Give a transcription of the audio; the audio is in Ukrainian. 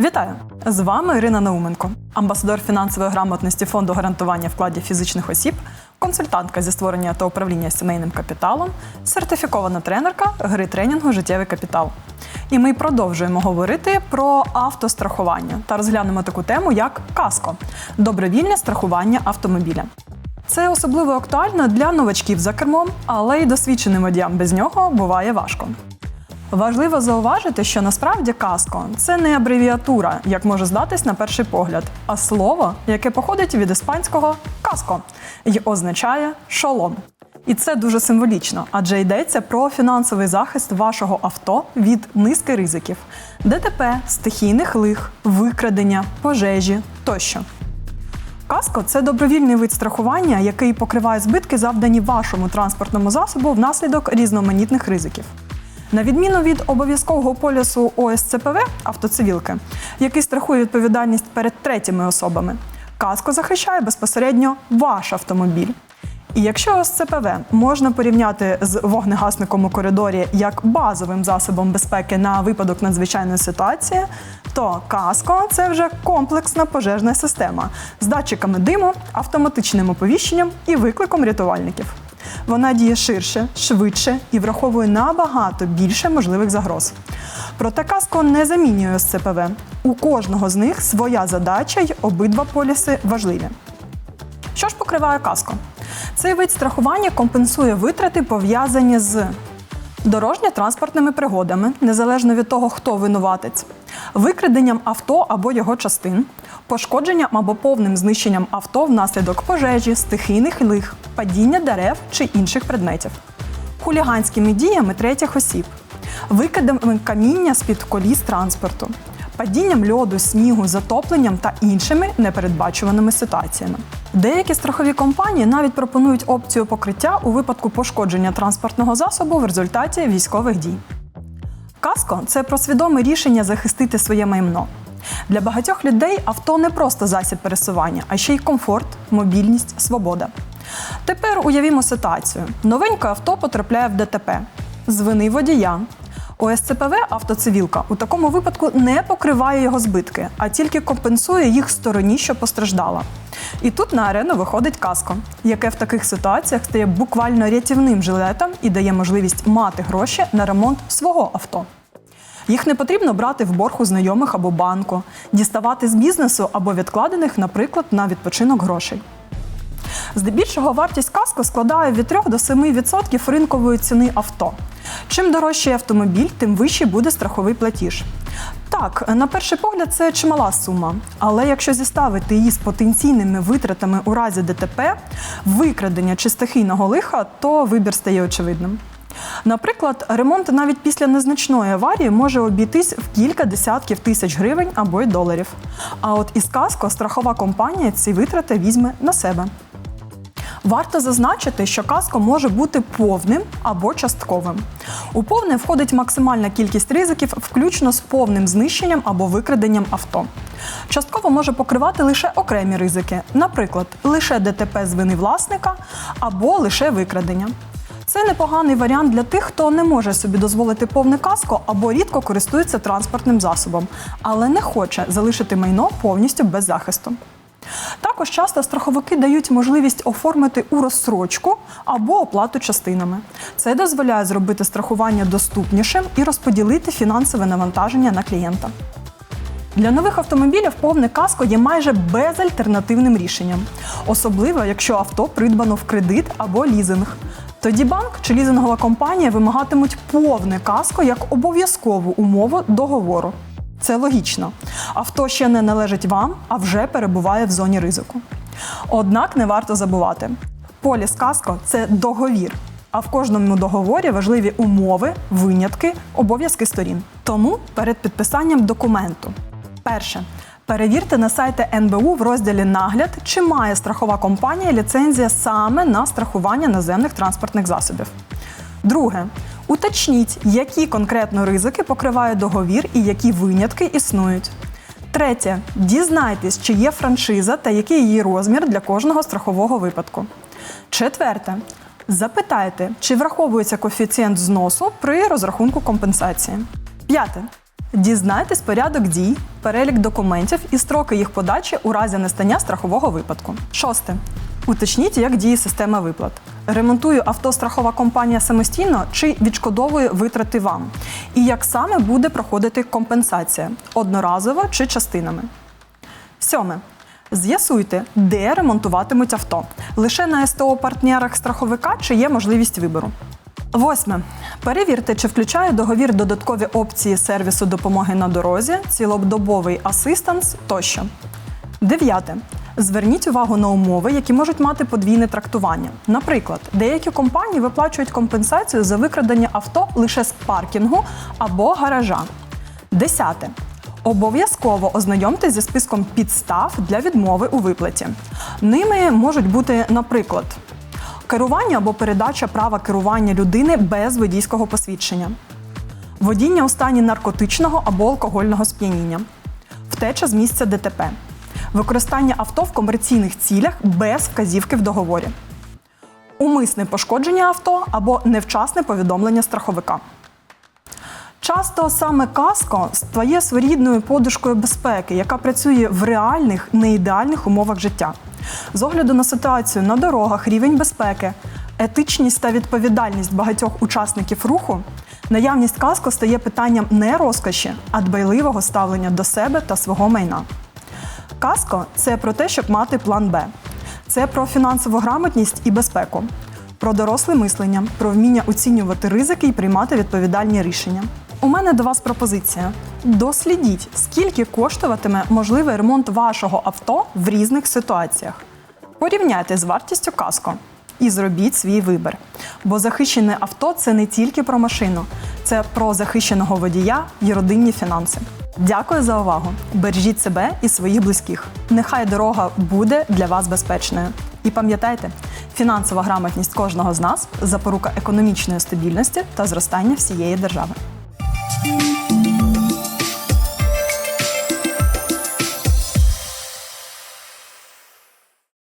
Вітаю! З вами Ірина Науменко, амбасадор фінансової грамотності фонду гарантування вкладів фізичних осіб, консультантка зі створення та управління сімейним капіталом, сертифікована тренерка гри тренінгу Життєвий капітал. І ми продовжуємо говорити про автострахування та розглянемо таку тему, як каско добровільне страхування автомобіля. Це особливо актуально для новачків за кермом, але й досвідченим водіям без нього буває важко. Важливо зауважити, що насправді каско це не абревіатура, як може здатись на перший погляд, а слово, яке походить від іспанського каско і означає шолом. І це дуже символічно, адже йдеться про фінансовий захист вашого авто від низки ризиків: ДТП, стихійних лих, викрадення, пожежі тощо. Каско це добровільний вид страхування, який покриває збитки, завдані вашому транспортному засобу внаслідок різноманітних ризиків. На відміну від обов'язкового полісу ОСЦПВ автоцивілки, який страхує відповідальність перед третіми особами, каско захищає безпосередньо ваш автомобіль. І якщо ОСЦПВ можна порівняти з вогнегасником у коридорі як базовим засобом безпеки на випадок надзвичайної ситуації, то каско це вже комплексна пожежна система з датчиками диму, автоматичним оповіщенням і викликом рятувальників. Вона діє ширше, швидше і враховує набагато більше можливих загроз. Проте каско не замінює СЦПВ. У кожного з них своя задача й обидва поліси важливі. Що ж покриває каско? Цей вид страхування компенсує витрати, пов'язані з дорожньо-транспортними пригодами, незалежно від того, хто винуватець, викраденням авто або його частин, пошкодженням або повним знищенням авто внаслідок пожежі, стихійних лих, падіння дерев чи інших предметів, хуліганськими діями третіх осіб, викидами каміння з-під коліс транспорту, падінням льоду, снігу, затопленням та іншими непередбачуваними ситуаціями. Деякі страхові компанії навіть пропонують опцію покриття у випадку пошкодження транспортного засобу в результаті військових дій. Каско це про свідоме рішення захистити своє майно. Для багатьох людей авто не просто засіб пересування, а ще й комфорт, мобільність, свобода. Тепер уявімо ситуацію: новеньке авто потрапляє в ДТП з вини водія. ОСЦПВ автоцивілка у такому випадку не покриває його збитки, а тільки компенсує їх стороні, що постраждала. І тут на арену виходить каско, яке в таких ситуаціях стає буквально рятівним жилетом і дає можливість мати гроші на ремонт свого авто. Їх не потрібно брати в борг у знайомих або банку, діставати з бізнесу або відкладених, наприклад, на відпочинок грошей. Здебільшого вартість каско складає від 3 до 7% ринкової ціни авто. Чим дорожчий автомобіль, тим вищий буде страховий платіж. Так, на перший погляд, це чимала сума, але якщо зіставити її з потенційними витратами у разі ДТП, викрадення чи стихійного лиха, то вибір стає очевидним. Наприклад, ремонт навіть після незначної аварії може обійтись в кілька десятків тисяч гривень або й доларів. А от із каско страхова компанія ці витрати візьме на себе. Варто зазначити, що каско може бути повним або частковим. У повне входить максимальна кількість ризиків, включно з повним знищенням або викраденням авто. Частково може покривати лише окремі ризики, наприклад, лише ДТП з вини власника або лише викрадення. Це непоганий варіант для тих, хто не може собі дозволити повне каско або рідко користується транспортним засобом, але не хоче залишити майно повністю без захисту. Також часто страховики дають можливість оформити у розсрочку або оплату частинами. Це дозволяє зробити страхування доступнішим і розподілити фінансове навантаження на клієнта. Для нових автомобілів повне каско є майже безальтернативним рішенням, особливо якщо авто придбано в кредит або лізинг. Тоді банк чи лізингова компанія вимагатимуть повне каско як обов'язкову умову договору. Це логічно. Авто ще не належить вам, а вже перебуває в зоні ризику. Однак не варто забувати: поліс каско це договір. А в кожному договорі важливі умови, винятки, обов'язки сторін. Тому перед підписанням документу. Перше. Перевірте на сайті НБУ в розділі Нагляд, чи має страхова компанія ліцензія саме на страхування наземних транспортних засобів. Друге. Уточніть, які конкретно ризики покриває договір і які винятки існують. Третє. Дізнайтесь, чи є франшиза та який її розмір для кожного страхового випадку. Четверте. Запитайте, чи враховується коефіцієнт зносу при розрахунку компенсації. П'яте. Дізнайтесь порядок дій, перелік документів і строки їх подачі у разі нестання страхового випадку. Шосте. Уточніть, як діє система виплат. Ремонтує автострахова компанія самостійно чи відшкодовує витрати вам? І як саме буде проходити компенсація одноразово чи частинами? Сьоме. З'ясуйте, де ремонтуватимуть авто. Лише на СТО партнерах страховика чи є можливість вибору. Восьме. Перевірте, чи включає договір додаткові опції сервісу допомоги на дорозі, цілодобовий асистанс тощо. Дев'яте. Зверніть увагу на умови, які можуть мати подвійне трактування. Наприклад, деякі компанії виплачують компенсацію за викрадення авто лише з паркінгу або гаража. Десяте. Обов'язково ознайомтесь зі списком підстав для відмови у виплаті. Ними можуть бути, наприклад, керування або передача права керування людини без водійського посвідчення, водіння у стані наркотичного або алкогольного сп'яніння, втеча з місця ДТП, використання авто в комерційних цілях без вказівки в договорі, умисне пошкодження авто або невчасне повідомлення страховика. Часто саме каско стає своєрідною подушкою безпеки, яка працює в реальних, неідеальних умовах життя. З огляду на ситуацію на дорогах, рівень безпеки, етичність та відповідальність багатьох учасників руху, наявність каско стає питанням не розкоші, а дбайливого ставлення до себе та свого майна. Каско це про те, щоб мати план Б. Це про фінансову грамотність і безпеку, про доросле мислення, про вміння оцінювати ризики і приймати відповідальні рішення. У мене до вас пропозиція: дослідіть, скільки коштуватиме можливий ремонт вашого авто в різних ситуаціях. Порівняйте з вартістю каско і зробіть свій вибір. Бо захищене авто це не тільки про машину, це про захищеного водія і родинні фінанси. Дякую за увагу! Бережіть себе і своїх близьких. Нехай дорога буде для вас безпечною. І пам'ятайте, фінансова грамотність кожного з нас запорука економічної стабільності та зростання всієї держави.